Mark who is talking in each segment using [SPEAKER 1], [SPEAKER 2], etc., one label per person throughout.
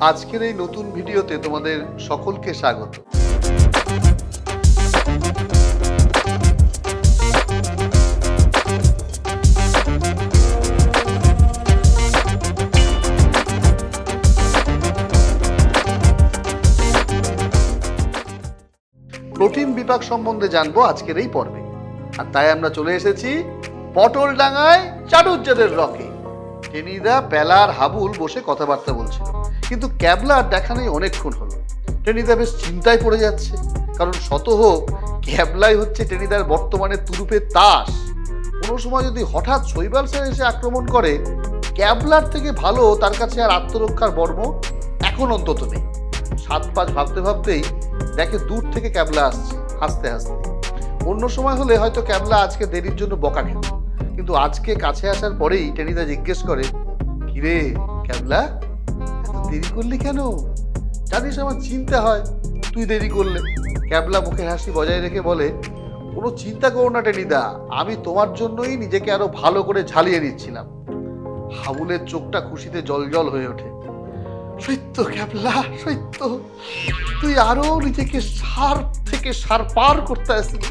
[SPEAKER 1] আজকের এই নতুন ভিডিওতে তোমাদের সকলকে স্বাগত। প্রোটিন বিভাগ সম্বন্ধে জানব আজকের এই পর্বে। আর তাই আমরা চলে এসেছি পটল ডাঙায় চাটুজ্জাদের রকে। টেনিদা পেলার, হাবুল বসে কথাবার্তা বলছিল। কিন্তু ক্যাবলার দেখা নেই অনেকক্ষণ হলো। টেনিদা বেশ চিন্তায় পড়ে যাচ্ছে, কারণ শত হোক ক্যাবলাই হচ্ছে টেনিদার বর্তমানে তুরুপের তাস। কোনো সময় যদি হঠাৎ শৈবাল স্যার এসে আক্রমণ করে, ক্যাবলার থেকে ভালো তার কাছে আর আত্মরক্ষার বর্ম এখন অন্তত নেই। সাত পাঁচ ভাবতে ভাবতেই দেখে দূর থেকে ক্যাবলা আসছে, হাসতে হাসতে। অন্য সময় হলে হয়তো ক্যাবলা আজকে দেরির জন্য বকা খেত। কিন্তু আজকে কাছে আসার পরেই টেনিদা জিজ্ঞেস করে, কিরে ক্যাবলা? দেরি করলি কেন? জানিস আমার চিন্তা হয়, তুই দেরি করলে। ক্যাবলা মুখে হাসি বজায় রেখে বলে, কোনো চিন্তা করো না টেনিদা, আমি তোমার জন্যই নিজেকে আরও ভালো করে ঝালিয়ে নিচ্ছিলাম। হাবুলের চোখটা খুশিতে জলজল হয়ে ওঠে। সত্য ক্যাবলা, সত্য। তুই আরও নিজেকে সার থেকে সার পার করতে আসিস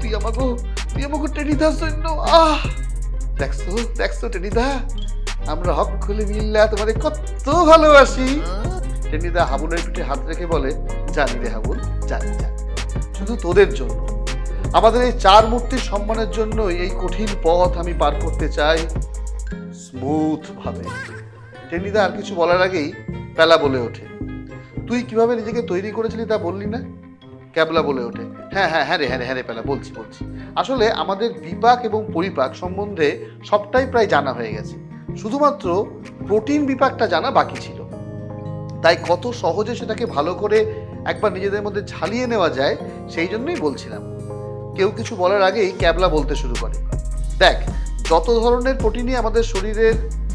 [SPEAKER 1] তুই আমাকে তুই আমাকে টেনিদার জন্য, আহ! দেখছ দেখছ টেনিদা? আমরা হক খুলে মিল্লা, তোমাদের কত ভালোবাসি। টেনিদা হাবুলের পিঠে হাত রেখে বলে, জানি রে হাবুল জানি জানি। শুধু তোদের জন্য। আমাদের এই চার মূর্তির সম্মানের জন্য এই কঠিন পথ আমি পার করতে চাই স্মুথ ভাবে। টেনিদা আর কিছু বলার আগেই পেলা বলে ওঠে। তুই কীভাবে নিজেকে তৈরি করেছিলি তা বললি না? ক্যাবলা বলে ওঠে। হ্যাঁ হ্যাঁ হ্যাঁ রে হ্যাঁ রে হ্যাঁ রে পেলা, বলছি বলছি। আসলে আমাদের বিপাক এবং পরিপাক সম্বন্ধে সবটাই প্রায় জানা হয়ে গেছে। শুধুমাত্র প্রোটিন বিপাকটা জানা বাকি ছিল। তাই কত সহজে সেটাকে ভালো করে একবার নিজেদের মধ্যে ঝালিয়ে নেওয়া যায়, সেই জন্যই বলছিলাম। কেউ কিছু বলার আগেই ক্যাবলা বলতে শুরু করে। দেখ, যত ধরনের প্রোটিনই আমাদের শরীরের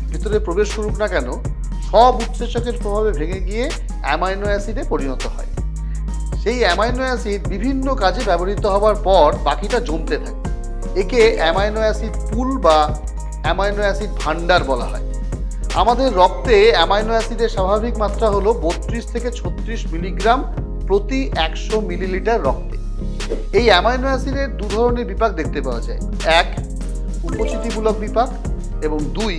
[SPEAKER 1] ভিতরে প্রবেশ করুক না কেন, সব উৎসেচকের প্রভাবে ভেঙে গিয়ে অ্যামাইনো অ্যাসিডে পরিণত হয়। সেই অ্যামাইনো অ্যাসিড বিভিন্ন কাজে ব্যবহৃত হওয়ার পর বাকিটা জমতে থাকে। একে অ্যামাইনো অ্যাসিড পুল বা অ্যামাইনো অ্যাসিড ভান্ডার বলা হয়। আমাদের রক্তে অ্যামাইনো অ্যাসিডের স্বাভাবিক মাত্রা হলো বত্রিশ থেকে ছত্রিশ মিলিগ্রাম প্রতি একশো মিলিলিটার রক্তে। এই অ্যামাইনো অ্যাসিডের দু ধরনের বিপাক দেখতে পাওয়া যায়। এক, উপচিতিমূলক বিপাক এবং দুই,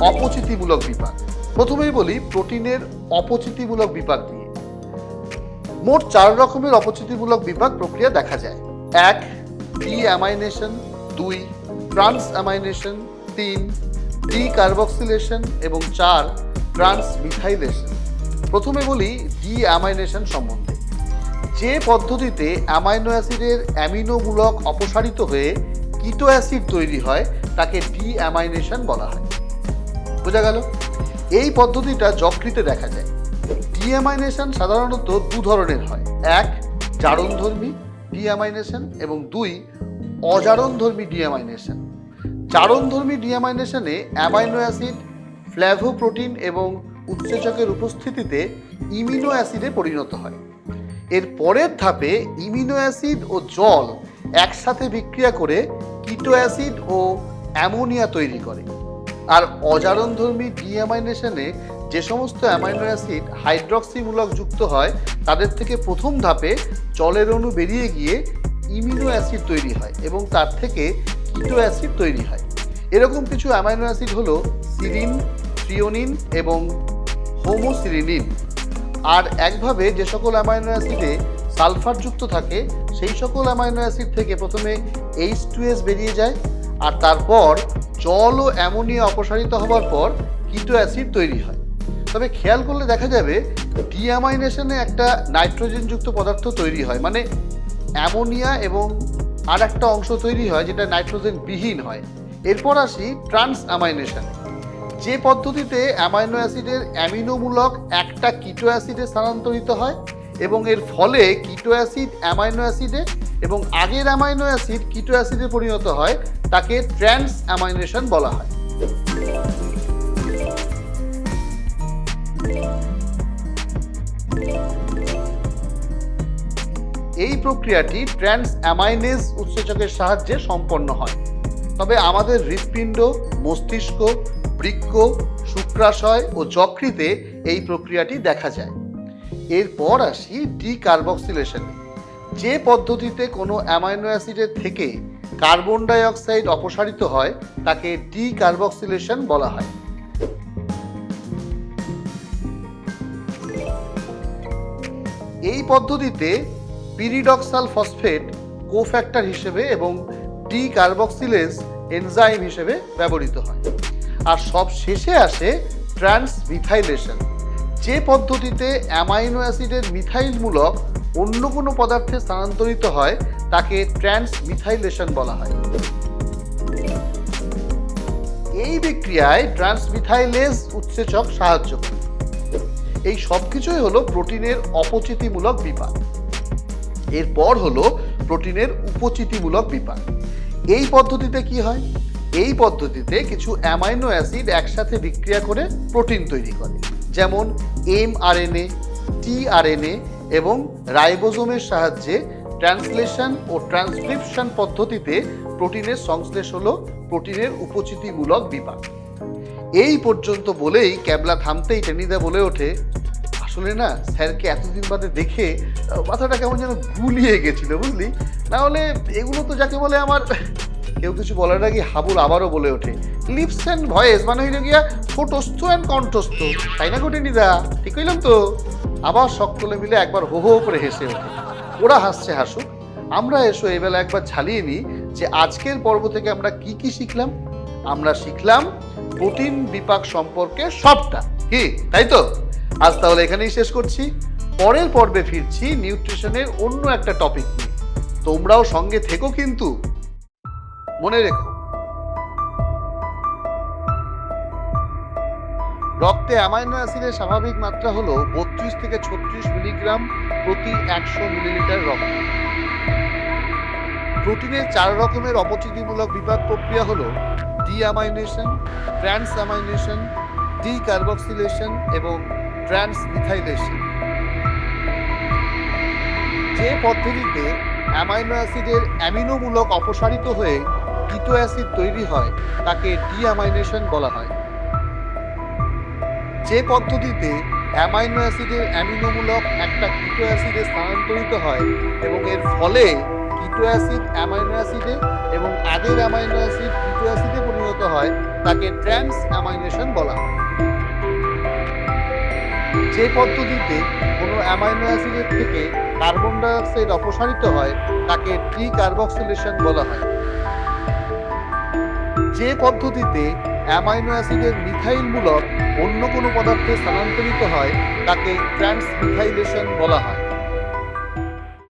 [SPEAKER 1] অপচিতিমূলক বিপাক। প্রথমেই বলি প্রোটিনের অপচিতিমূলক বিপাক নিয়ে মোট চার রকমের অপচিতিমূলক বিপাক প্রক্রিয়া দেখা যায়। এক ডি অ্যামাইনেশন দুই ট্রান্স অ্যামাইনেশন তিন ডি কার্বক্সিলেশন এবং চার ট্রান্স মিথাইলেশন প্রথমে বলি ডি অ্যামাইনেশন সম্বন্ধে। যে পদ্ধতিতে অ্যামাইনো অ্যাসিডের অ্যামিনোমূলক অপসারিত হয়ে কিটো অ্যাসিড তৈরি হয়, তাকে ডি অ্যামাইনেশন বলা হয়। বোঝা গেল? এই পদ্ধতিটা যকৃতে দেখা যায়। ডিঅ্যামাইনেশন সাধারণত দু ধরনের হয়। এক, জারণধর্মী ডিঅ্যামাইনেশন এবং দুই, অজারণধর্মী ডিঅ্যামাইনেশন জারণধর্মী ডিঅ্যামাইনেশনে অ্যামাইনো অ্যাসিড, ফ্ল্যাভোপ্রোটিন এবং উৎসেচকের উপস্থিতিতে ইমিনো অ্যাসিডে পরিণত হয়। এর পরের ধাপে ইমিনো অ্যাসিড ও জল একসাথে বিক্রিয়া করে কিটো অ্যাসিড ও অ্যামোনিয়া তৈরি করে। আর অজারণধর্মী ডিঅ্যামাইনেশনে যে সমস্ত অ্যামাইনো অ্যাসিড হাইড্রক্সিমূলক যুক্ত হয়, তাদের থেকে প্রথম ধাপে জলের অণু বেরিয়ে গিয়ে ইমিনো অ্যাসিড তৈরি হয় এবং তার থেকে কিটো অ্যাসিড তৈরি হয়। এরকম কিছু অ্যামাইনো অ্যাসিড হলো সিরিন, থ্রিওনিন এবং হোমোসিরিনিন। আর একভাবে যে সকল অ্যামাইনো অ্যাসিডে সালফার যুক্ত থাকে, সেই সকল অ্যামাইনো অ্যাসিড থেকে প্রথমে এইচ টু এস বেরিয়ে যায় আর তারপর জল ও অ্যামোনিয়া অপসারিত হওয়ার পর কিটো অ্যাসিড তৈরি হয়। তবে খেয়াল করলে দেখা যাবে ডিঅ্যামাইনেশনে একটা নাইট্রোজেনযুক্ত পদার্থ তৈরি হয়। মানে অ্যামোনিয়া এবং আর একটা অংশ তৈরি হয় যেটা নাইট্রোজেন বিহীন হয়। এরপর আসি ট্রান্স অ্যামাইনেশনে যে পদ্ধতিতে অ্যামাইনো অ্যাসিডের অ্যামিনোমূলক একটা কিটো অ্যাসিডে স্থানান্তরিত হয় এবং এর ফলে কিটো অ্যাসিড অ্যামাইনো অ্যাসিডে এবং আগের অ্যামাইনো অ্যাসিড কিটো অ্যাসিডে পরিণত হয়, তাকে ট্রান্স অ্যামাইনেশন বলা হয়। এই প্রক্রিয়াটি ট্রান্স অ্যামাইনেজ উৎসেচকের সাহায্যে সম্পন্ন হয়। তবে আমাদের হৃৎপিণ্ড, মস্তিষ্ক, বৃক্ক, শুক্রাশয় ও যকৃতে এই প্রক্রিয়াটি দেখা যায়। এরপর আসি ডিকার্বক্সিলেশনে যে পদ্ধতিতে কোনো অ্যামাইনো অ্যাসিডের থেকে কার্বন ডাই অক্সাইড অপসারিত হয়, তাকে ডিকার্বক্সিলেশন বলা হয়। এই পদ্ধতিতে পিরিডক্সাল ফসফেট কোফ্যাক্টর হিসেবে এবং ডিকার্বক্সিলেজ এনজাইম হিসেবে ব্যবহৃত হয়। আর সব শেষে আসে ট্রান্সমিথাইলেশন। যে পদ্ধতিতে অ্যামাইনো অ্যাসিডের মিথাইলমূলক অন্য কোনো পদার্থে স্থানান্তরিত হয়, তাকে ট্রান্সমিথাইলেশন বলা হয়। এই বিক্রিয়ায় ট্রান্সমিথাইলেজ উৎসেচক সাহায্য করে। এই সব কিছুই হলো প্রোটিনের অপচিতিমূলক বিপাক। এরপর হলো প্রোটিনের উপচিতিমূলক বিপাক। এই পদ্ধতিতে কি হয়? এই পদ্ধতিতে কিছু অ্যামাইনো অ্যাসিড একসাথে বিক্রিয়া করে প্রোটিন তৈরি করে, যেমন এম আরএনএ টিআরএনএ এবং রাইবোজোমের সাহায্যে ট্রান্সলেশন ও ট্রান্সক্রিপশন পদ্ধতিতে প্রোটিনের সংশ্লেষ হলো প্রোটিনের উপচিতিমূলক বিপাক। এই পর্যন্ত বলেই ক্যাবলা থামতেই টেনিদা বলে ওঠে আসলে না স্যারকে এতদিন বাদে দেখে মাথাটা কেমন যেন গুলিয়ে গেছিল, বুঝলি? না হলে এগুলো তো যাকে বলে আমার, কেউ কিছু বলার আগে হাবুল আবারও বলে ওঠে, লিপস অ্যান্ড ভয়েস মানে হইল গিয়া ঠোঁটস্থ অ্যান্ড কণ্ঠস্থ। তাই না গোটে নিদা ঠিক হইলাম তো? আবার সকলে মিলে একবার হো হো করে হেসে ওঠে। ওরা হাসছে হাসুক। আমরা এসো এবেলা একবার ঝালিয়ে নিই যে আজকের পর্ব থেকে আমরা কি কি শিখলাম। আমরা শিখলাম প্রোটিন বিপাক সম্পর্কে সবটা। কি? তাই তো? আজ তাহলে এখানেই শেষ করছি। পরের পর্বে ফিরছি নিউট্রিশনের অন্য একটা টপিক নিয়ে। তোমরাও সঙ্গে থেকো কিন্তু। মনে রেখো। রক্তে অ্যামাইনো অ্যাসিডের স্বাভাবিক মাত্রা হলো বত্রিশ থেকে ছত্রিশ মিলিগ্রাম প্রতি একশো মিলিলিটার রক্ত। প্রোটিনের চার রকমের অপচিতিমূলক বিপাক প্রক্রিয়া হলো ডিঅ্যামাইনেশন, ট্রান্সঅ্যামাইনেশন, ডিকার্বক্সিলেশন এবং ট্রান্সমিথাইলেশন যে পদ্ধতিতে অ্যামাইনো অ্যাসিডের অ্যামিনোমূলক অপসারিত হয়ে কিটো অ্যাসিড তৈরি হয়, তাকে ডিঅ্যামাইনেশন বলা হয়। যে পদ্ধতিতে অ্যামাইনো অ্যাসিডের অ্যামিনোমূলক একটা কিটো অ্যাসিডে স্থানান্তরিত হয় এবং এর ফলে কিটো অ্যাসিড অ্যামাইনো অ্যাসিডে এবং আগের অ্যামাইনো অ্যাসিড কিটো অ্যাসিডে পরিণত হয়, তাকে ট্রান্স অ্যামাইনেশন বলা হয়। যে পদ্ধতিতে কোনো অ্যামাইনো অ্যাসিডের থেকে কার্বন ডাইঅক্সাইড অপসারিত হয়, তাকে ডিকার্বক্সিলেশন বলা হয়। যে পদ্ধতিতে অ্যামাইনো অ্যাসিডের মিথাইলমূলক অন্য কোনো পদার্থে স্থানান্তরিত হয়, তাকে ট্রান্সমিথাইলেশন বলা হয়।